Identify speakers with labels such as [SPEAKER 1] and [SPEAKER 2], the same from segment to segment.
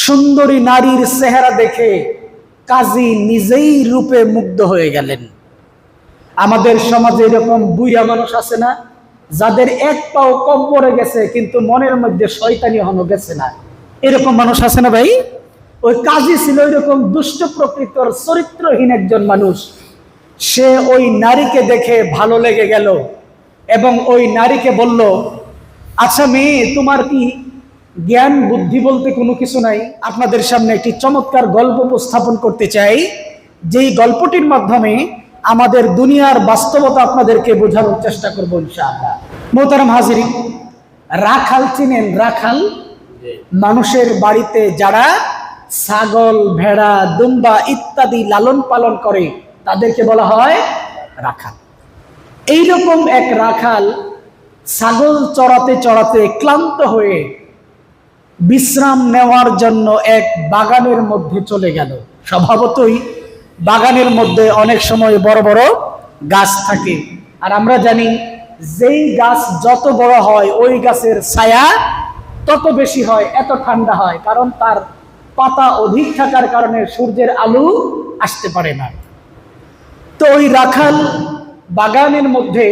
[SPEAKER 1] সুন্দরী নারীর চেহারা দেখে কাজী নিজেই রূপে মুগ্ধ হয়ে গেলেন। আমাদের সমাজে এরকম বুড়া মানুষ আছে না, যাদের এক পাও কম কব্বরে গেছে, কিন্তু মনের মধ্যে শয়তানি হনো গেছে না। এরকম মানুষ আছে না ভাই? ওই কাজী ছিল এরকম দুষ্ট প্রকৃতর, চরিত্রহীন একজন মানুষ। সে ওই নারীকে দেখে ভালো লেগে গেল এবং ওই নারীকে বলল আচ্ছা মেয়ে, তোমার কি জ্ঞান, বুদ্ধি বলতে কোনো কিছু নাই। আপনাদের সামনে একটি চমৎকার গল্প উপস্থাপন করতে চাই। যেই গল্পটির মাধ্যমে আমাদের দুনিয়ার বাস্তবতা আপনাদেরকে বোঝানোর চেষ্টা করব ইনশাআল্লাহ। মোহতারাম হাজিরি রাখাল চিনেন? রাখাল, মানুষের বাড়িতে যারা ছাগল, ভেড়া, দুম্বা ইত্যাদি লালন পালন করে, তাদেরকে বলা হয় রাখাল। এইরকম এক রাখাল ছাগল চড়াতে চড়াতে ক্লান্ত হয়ে বিশ্রাম নেওয়ার জন্য এক বাগানের মধ্যে চলে গেল। স্বভাবতই বাগানের মধ্যে অনেক সময় বড় বড় গাছ থাকে। আর আমরা জানি যেই গাছ যত বড় হয়, ওই গাছের ছায়া তত বেশি হয়, এত ঠান্ডা হয়, কারণ তার পাতা অধিক থাকার কারণে সূর্যের আলো আসতে পারে না। তো ওই রাখাল বাগানের মধ্যে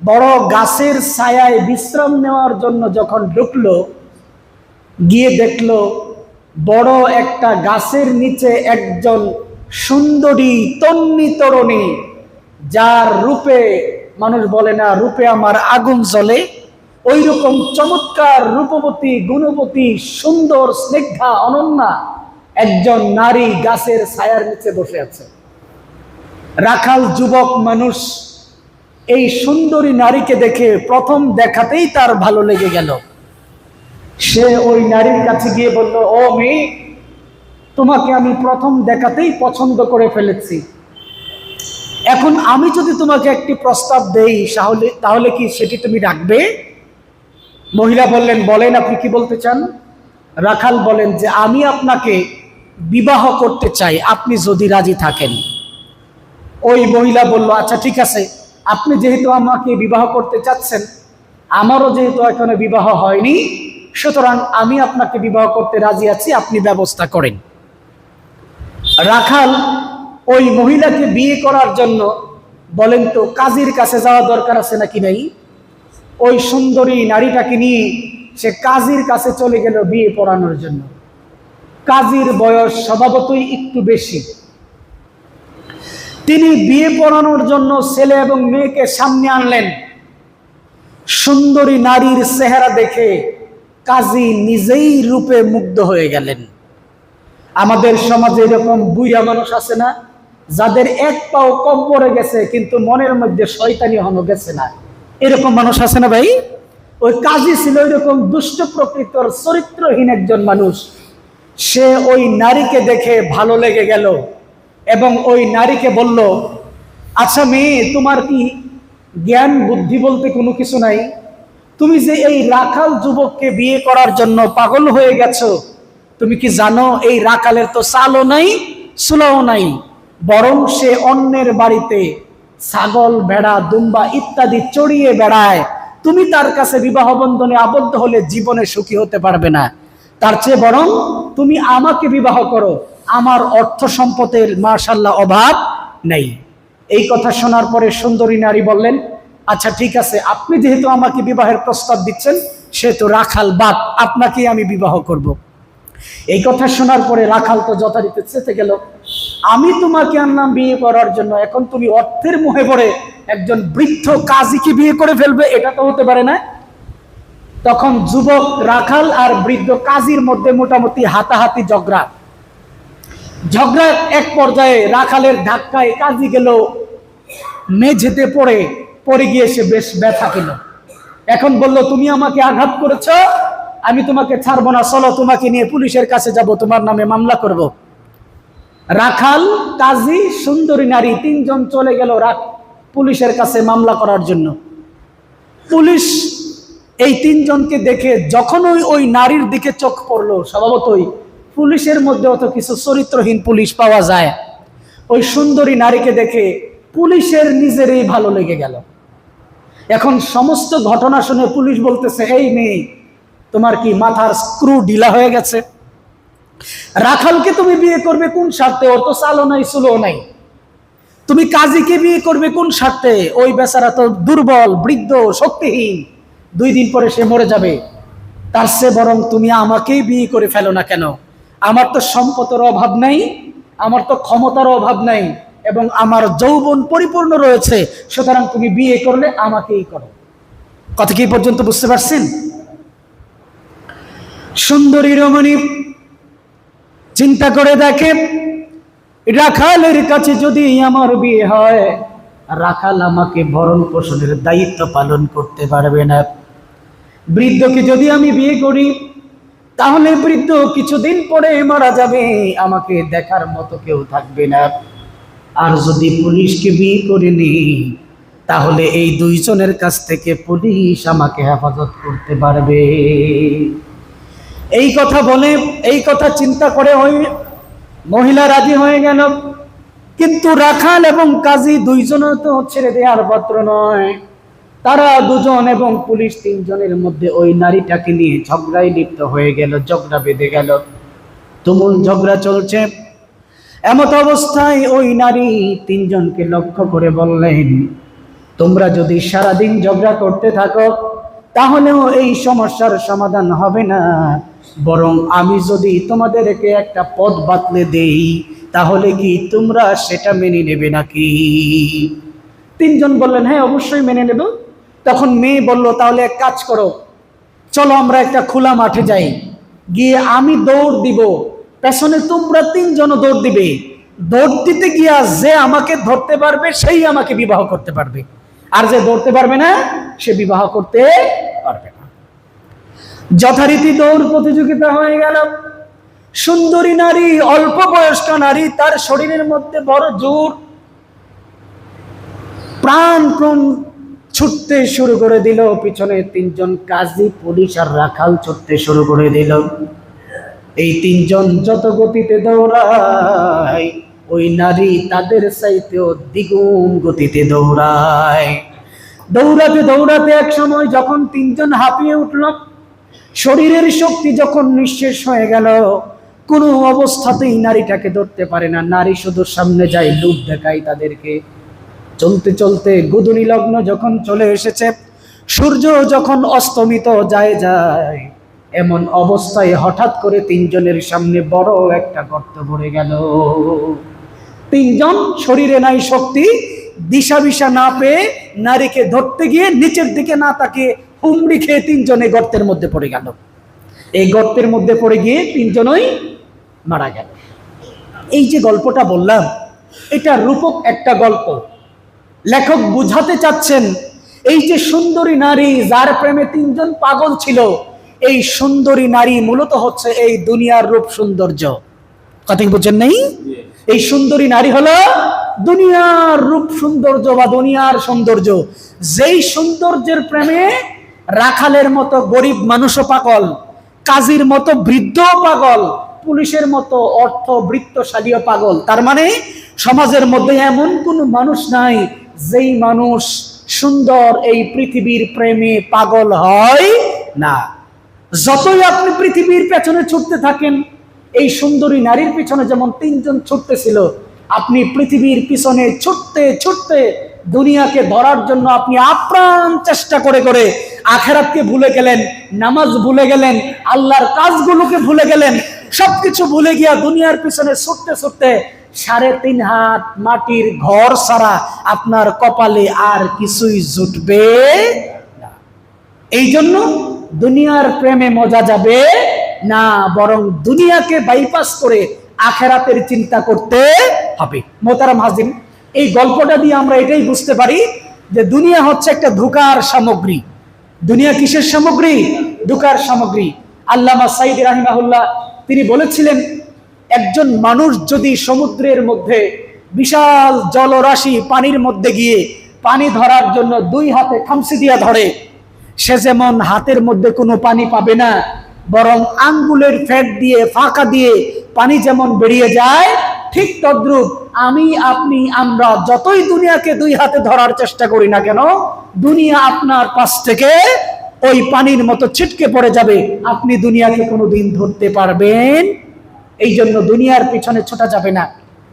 [SPEAKER 1] বড় গাছের ছায়ায় বিশ্রাম নেওয়ার জন্য যখন ঢুকলো গিয়ে দেখল বড় একটা গাছের নিচে একজন সুন্দরী তন্নি তরুণী, যার রূপে, মানুষ বলে না, রূপে আমার আগুন জ্বলে। ওই রকম চমৎকার রূপবতী, গুণবতী, সুন্দর, স্নিগ্ধা, অনন্যা একজন নারী গাছের ছায়ার নিচে বসে আছে। রাখাল যুবক মানুষ এই সুন্দরী নারীকে দেখে প্রথম দেখাতেই তার ভালো লেগে গেল। সে ওই নারীর কাছে গিয়ে বলল, ও মেয়ে, তোমাকে আমি প্রথম দেখাতেই পছন্দ করে ফেলেছি। এখন আমি যদি তোমাকে একটি প্রস্তাব দেই তাহলে তাহলে কি সেটি তুমি রাখবে? মহিলা বললেন, বলেন, আপনি কি বলতে চান? রাখাল বলেন যে, আমি আপনাকে বিবাহ করতে চাই, আপনি যদি রাজি থাকেন। ওই মহিলা বলল আচ্ছা ঠিক আছে, আপনি যেহেতু আমাকে বিবাহ করতে চাচ্ছেন, আমারও যেহেতু এখনও বিবাহ হয়নি সুতরাং আমি আপনাকে বিবাহ করতে রাজি আছি, আপনি ব্যবস্থা করেন। রাখাল ওই মহিলাকে বিয়ে করার জন্য বলেন তো, কাজীর কাছে যাওয়া দরকার আছে নাকি নাই? ওই সুন্দরী নারীটাকে নিয়ে সে কাজীর কাছে চলে গেল বিয়ে পড়ানোর জন্য। কাজীর বয়স স্বভাবতই একটু বেশি। তিনি বিয়ে পড়ানোর জন্য ছেলে এবং মেয়েকে সামনে আনলেন। সুন্দরী নারীর চেহারা দেখে কাজী নিজেই রূপে মুগ্ধ হয়ে গেলেন। আমাদের সমাজে এরকম বুড়া মানুষ আছে না, যাদের এক পাও কব্বরে গেছে, কিন্তু মনের মধ্যে শয়তানি হনো গেছে না। এরকম মানুষ আছে না ভাই? ওই কাজী ছিল এরকম দুষ্ট প্রকৃতর, চরিত্রহীন একজন মানুষ। সে ওই নারীকে দেখে ভালো লেগে গেল এবং ওই নারীকে বলল আচ্ছা মেয়ে, তোমার কি জ্ঞান, বুদ্ধি বলতে কোনো কিছু নাই? তুমি যে এই রাখাল যুবককে বিয়ে করার জন্য পাগল হয়ে গেছো, তুমি কি জানো এই রাখালের তো চালও নাই সুলাও নাই, বরং সে অন্যের বাড়িতে ছাগল, ভেড়া, দুম্বা ইত্যাদি চড়িয়ে বেড়ায়। তুমি তার কাছে বিবাহ বন্ধনে আবদ্ধ হলে জীবনে সুখী হতে পারবে না। তার চেয়ে বরং তুমি আমাকে বিবাহ করো, আমার অর্থ সম্পদের মার্শাল্লাহ অভাব নেই। এই কথা শোনার পরে সুন্দরী নারী বললেন আচ্ছা ঠিক আছে, আপনি যেহেতু আমাকে বিবাহের প্রস্তাব দিচ্ছেন, সেহেতু রাখাল বাপ আপনাকেই আমি বিবাহ করব। এই কথা শোনার পরে রাখাল তো যথারীতি চেতে গেল। আমি তোমাকে আনলাম বিয়ে করার জন্য, এখন তুমি অর্থের মুহে পড়ে একজন বৃদ্ধ কাজীকে বিয়ে করে ফেলবে, এটা তো হতে পারে না। তখন যুবক রাখাল আর বৃদ্ধ কাজীর মধ্যে মোটামুটি হাতাহাতি ঝগড়া। ঝগড়া এক পর্যায়ে রাখালের ধাক্কায় কাজী গেল, মেঝেতে পড়ে। পড়ে গিয়ে সে বেশ ব্যথা পেল। এখন বলল, তুমি আমাকে আঘাত করেছ, আমি তোমাকে ছাড়বো না। চলো, তোমাকে নিয়ে পুলিশের কাছে যাব, তোমার নামে মামলা করব। রাখাল, কাজী, সুন্দরী নারী, তিনজন চলে গেল পুলিশের কাছে মামলা করার জন্য। পুলিশ এই তিনজনকে দেখে যখন ওই ওই নারীর দিকে চোখ পড়ল, স্বভাবতই পুলিশের মধ্যে অত কিছু চরিত্রহীন পুলিশ পাওয়া যায়। ওই সুন্দরী নারীকে দেখে পুলিশের নিজেরই ভালো লেগে গেল। এখন সমস্ত ঘটনা শুনে পুলিশ বলতেছে, এই মেয়ে, তোমার কি মাথার স্ক্রু ঢিলা হয়ে গেছে? রাখালকে তুমি বিয়ে করবে কোন স্বার্থে? ওর তো চালও নাই চুলো নাই। তুমি কাজীকে বিয়ে করবে কোন স্বার্থে? ওই বেচারা তো দুর্বল, বৃদ্ধ, শক্তিহীন। দুই দিন পরে সে মরে যাবে। তার সে বরং তুমি আমাকেই বিয়ে করে ফেলো না কেন? আমার তো সম্পদের অভাব নাই, আমার তো ক্ষমতার অভাব নাই। এবং আমার যৌবন পরিপূর্ণ রয়েছে, সুতরাং তুমি বিয়ে করলে আমাকেই করো। কথা কি পর্যন্ত বুঝতে পারছেন? সুন্দরী রমণী, চিন্তা করে দেখে, রাখালের কাছে যদি আমার বিয়ে হয়, রাখাল আমাকে ভরণ পোষণের দায়িত্ব পালন করতে পারবে না। বৃদ্ধকে যদি আমি বিয়ে করি, তাহলে বৃদ্ধ কিছুদিন পরে মারা যাবে, আমাকে দেখার মতো কেউ থাকবে না। আর যদি পুলিশকে বিয়ে করে নিই, তাহলে এই দুইজনের কাছ থেকে পুলিশ আমাকে হেফাজত করতে পারবে। এই কথা বলে, এই কথা চিন্তা করে ওই মহিলা রাজি হয়ে গেল। কিন্তু রাখাল এবং কাজী দুইজনের তো ছেড়ে দেওয়ার পাত্র নয়। তারা দুজন এবং পুলিশ তিনজনের মধ্যে ওই নারীটাকে নিয়ে ঝগড়ায় লিপ্ত হয়ে গেল, ঝগড়া বেঁধে গেল। তুমুল ঝগড়া চলছে। এমত অবস্থায় ওই নারী তিনজনকে লক্ষ্য করে বললেন, তোমরা যদি সারাদিন ঝগড়া করতে থাকো, তাহলেও এই সমস্যার সমাধান হবে না। বরং আমি যদি তোমাদেরকে একটা পথ বাতলে দেই, তাহলে কি তোমরা সেটা মেনে নেবে নাকি? তিনজন বললেন হ্যাঁ অবশ্যই মেনে নেব। তখন মেয়ে বলল, তাহলে এক কাজ করো, চলো আমরা একটা খোলা মাঠে যাই। গিয়ে আমি দৌড় দিব পেছনে তোমরা তিনজন দৌড় দিবে। দৌড় দিতে গিয়া যে আমাকে ধরতে পারবে, সেই আমাকে বিবাহ করতে পারবে। আর যে দৌড়তে পারবে না, সে বিবাহ করতে পারবে না। যথারীতি দৌড় প্রতিযোগিতা হয়ে গেল। সুন্দরী নারী, অল্প বয়স্ক নারী, তার শরীরের মধ্যে বড় জোর প্রাণ প্রাণ ছুটতে শুরু করে দিল। পিছনে তিনজন কাজী, পুলিশ আর রাখাল ছুটতে শুরু করে দিল। এই তিনজন যত গতিতে দৌড়ায়, ওই নারী তাদের চাইতেও দ্বিগুণ গতিতে দৌড়ায়। দৌড়াতে দৌড়াতে এক সময় যখন তিনজন হাঁপিয়ে উঠল, শরীরের শক্তি যখন নিঃশেষ হয়ে গেল, কোনো অবস্থাতেই নারীটাকে ধরতে পারে না। নারী শুধু সামনে যায় লুপ দেখায় তাদেরকে। চলতে চলতে গুদুনি লগ্ন যখন চলে এসেছে, সূর্য যখন অস্তমিত যায় যায় এমন অবস্থায় হঠাৎ করে তিনজনের সামনে বড় একটা গর্ত ভরে গেল। তিনজন শরীরে নাই শক্তি দিশা বিশা না পেয়ে নারীকে ধরতে গিয়ে নিচের দিকে না তাকে হুমড়ি খেয়ে তিনজনে গর্তের মধ্যে পড়ে গেল। এই গর্তের মধ্যে পড়ে গিয়ে তিনজনই মারা গেল। এই যে গল্পটা বললাম, এটা রূপক একটা গল্প। লেখক বুঝাতে চাচ্ছেন, এই যে সুন্দরী নারী যার প্রেমে তিনজন পাগল ছিল এই সুন্দরী নারী মূলত হচ্ছে এই দুনিয়ার রূপ সৌন্দর্য। কথা বুঝছেন নেই? এই সুন্দরী নারী হলো দুনিয়ার রূপ সৌন্দর্য বা দুনিয়ার সৌন্দর্য। যেই সৌন্দর্যের প্রেমে রাখালের মতো গরিব মানুষও পাগল, কাজীর মতো বৃদ্ধ পাগল, পুলিশের মতো অর্থ বৃত্তশালীও পাগল। তার মানে সমাজের মধ্যে এমন কোনো মানুষ নাই যেই মানুষ সুন্দর এই পৃথিবীর প্রেমে পাগল হয় না। যতই আপনি পৃথিবীর পেছনে ছুটতে থাকেন, এই সুন্দরী নারীর পিছনে যেমন তিনজন ছুটতেছিল, আপনি পৃথিবীর পিছনে ছুটতে ছুটতে দুনিয়াকে ধরার জন্য আপনি আপ্রাণ চেষ্টা করে করে আখেরাতকে ভুলে গেলেন, নামাজ ভুলে গেলেন, আল্লাহর কাজগুলোকে ভুলে গেলেন, সবকিছু ভুলে গিয়া দুনিয়ার পিছনে ছুটতে ছুটতে সাড়ে তিন হাত মাটির ঘর ছাড়া আপনার কপালে আর কিছুই জুটবে এই জন্য দুনিয়ার প্রেমে মজা যাবে না, বরং দুনিয়াকে বাইপাস করে আখেরাতের চিন্তা করতে হবে। মোতারাম হাজিম এই গল্পটা দিয়ে আমরা এটাই বুঝতে পারি যে দুনিয়া হচ্ছে একটা ধোকার সামগ্রী। দুনিয়া কিসের সামগ্রী? ধোকার সামগ্রী। আল্লামা সাইদ রাহিমাহুল্লাহ তিনি বলেছিলেন, একজন মানুষ যদি সমুদ্রের মধ্যে বিশাল জলরাশি পানির মধ্যে গিয়ে পানি ধরার জন্য দুই হাতে খামসি দিয়া ধরে সে যেমন হাতের মধ্যে কোনো পানি পাবে না, বরং আঙ্গুলের ফ্যাট দিয়ে, ফাঁকা দিয়ে পানি যেমন বেরিয়ে যায়, ঠিক তদ্রুপ আমি, আপনি, আমরা যতই দুনিয়াকে দুই হাতে ধরার চেষ্টা করি না কেন, দুনিয়া আপনার পাশ থেকে ওই পানির মতো ছিটকে পড়ে যাবে। আপনি দুনিয়াকে কোনো দিন ধরতে পারবেন। এই জন্য দুনিয়ার পিছনে ছোটা যাবে না,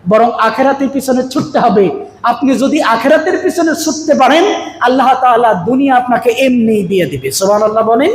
[SPEAKER 1] বরং আখেরাতের পিছনে ছুটতে হবে। আপনি যদি আখেরাতের পিছনে ছুটতে পারেন, আল্লাহ তাআলা দুনিয়া আপনাকে এমনি দিয়ে দিবে। সোহান আল্লাহ বলেন।